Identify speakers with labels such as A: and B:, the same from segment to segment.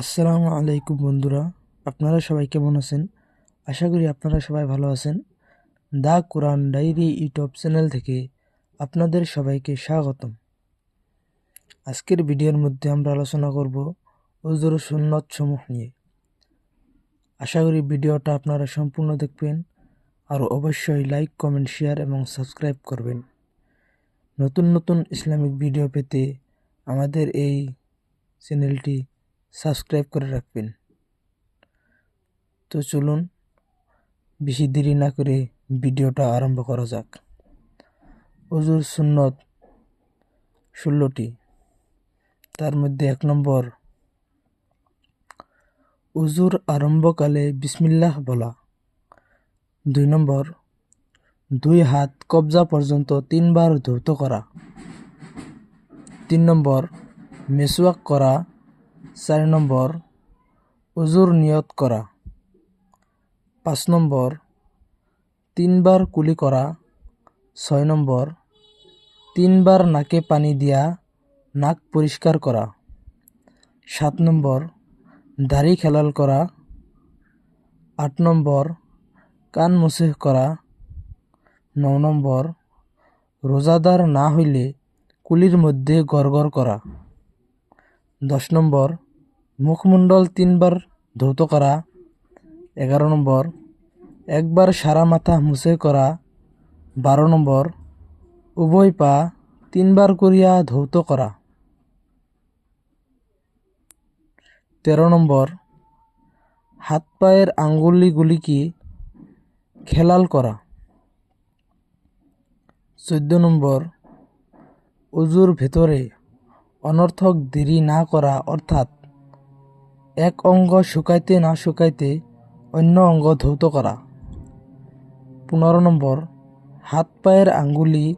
A: আসসালামু আলাইকুম বন্ধুরা, আপনারা সবাই কেমন আছেন? আশা করি আপনারা সবাই ভালো আছেন। The Quran diary YouTube channel থেকে আপনাদের সবাইকে স্বাগতম। আজকের ভিডিওর মধ্যে আমরা আলোচনা করব ওজোর সুন্নত সমূহ নিয়ে। আশা করি ভিডিওটা আপনারা সম্পূর্ণ দেখবেন আর অবশ্যই লাইক, কমেন্ট, শেয়ার এবং সাবস্ক্রাইব করবেন। নতুন নতুন ইসলামিক ভিডিও পেতে আমাদের এই চ্যানেলটি সাবস্ক্রাইব করে রাখবেন। তো চলুন, বেশি দেরি না করে ভিডিওটা আরম্ভ করা যাক। অজুর সুন্নত ষোলোটি, তার মধ্যে এক নম্বর উজুর আরম্ভকালে বিসমিল্লাহ বলা। দুই নম্বর, দুই হাত কবজা পর্যন্ত তিনবার ধৌত করা। তিন নম্বর, মেসওয়াক করা চার নম্বর উজুর নিয়ত করা পাঁচ নম্বর তিনবার কুলি করা ছয় নম্বর তিনবার নাকে পানি দিয়া, নাক পরিষ্কার করা সাত নম্বর দাড়ি খেলাল করা আট নম্বর কান মুসেহ করা ন নম্বর রোজাদার না হইলে কুলির মধ্যে গড়গড় করা দশ নম্বর, মুখমণ্ডল তিনবার ধৌত করা। এগারো নম্বর, একবার সারা মাথা মুছে করা। বারো নম্বর, উভয় পা তিনবার করিয়া ধৌত করা। তেরো নম্বর, হাত পায়ের আঙ্গুলিগুলিকে খেলাল করা? চোদ্দ নম্বর, উজুর ভেতরে অনর্থক দেরি না করা অর্থাৎ এক অঙ্গ শুকাইতে না শুকাইতে অন্য অঙ্গ ধৌত করা। পনেরো নম্বর, হাত পায়ের আঙ্গুলি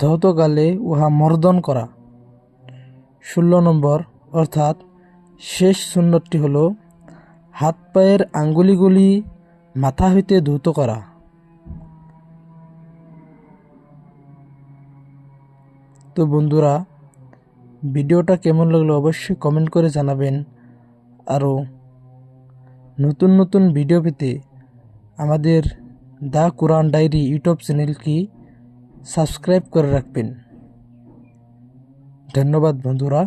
A: ধৌতকালে উহা মর্দন করা। ষোলো নম্বর, অর্থাৎ শেষ সুন্নতটি হল হাত পায়ের আঙ্গুলিগুলি মাথা হইতে ধৌত করা। তো বন্ধুরা ভিডিওটা কেমন লাগল অবশ্যই কমেন্ট করে জানাবেন। আরও নতুন নতুন ভিডিও পেতে আমাদের দ্য কোরআন ডায়েরি ইউটিউব চ্যানেলটি সাবস্ক্রাইব করে রাখবেন। ধন্যবাদ বন্ধুরা।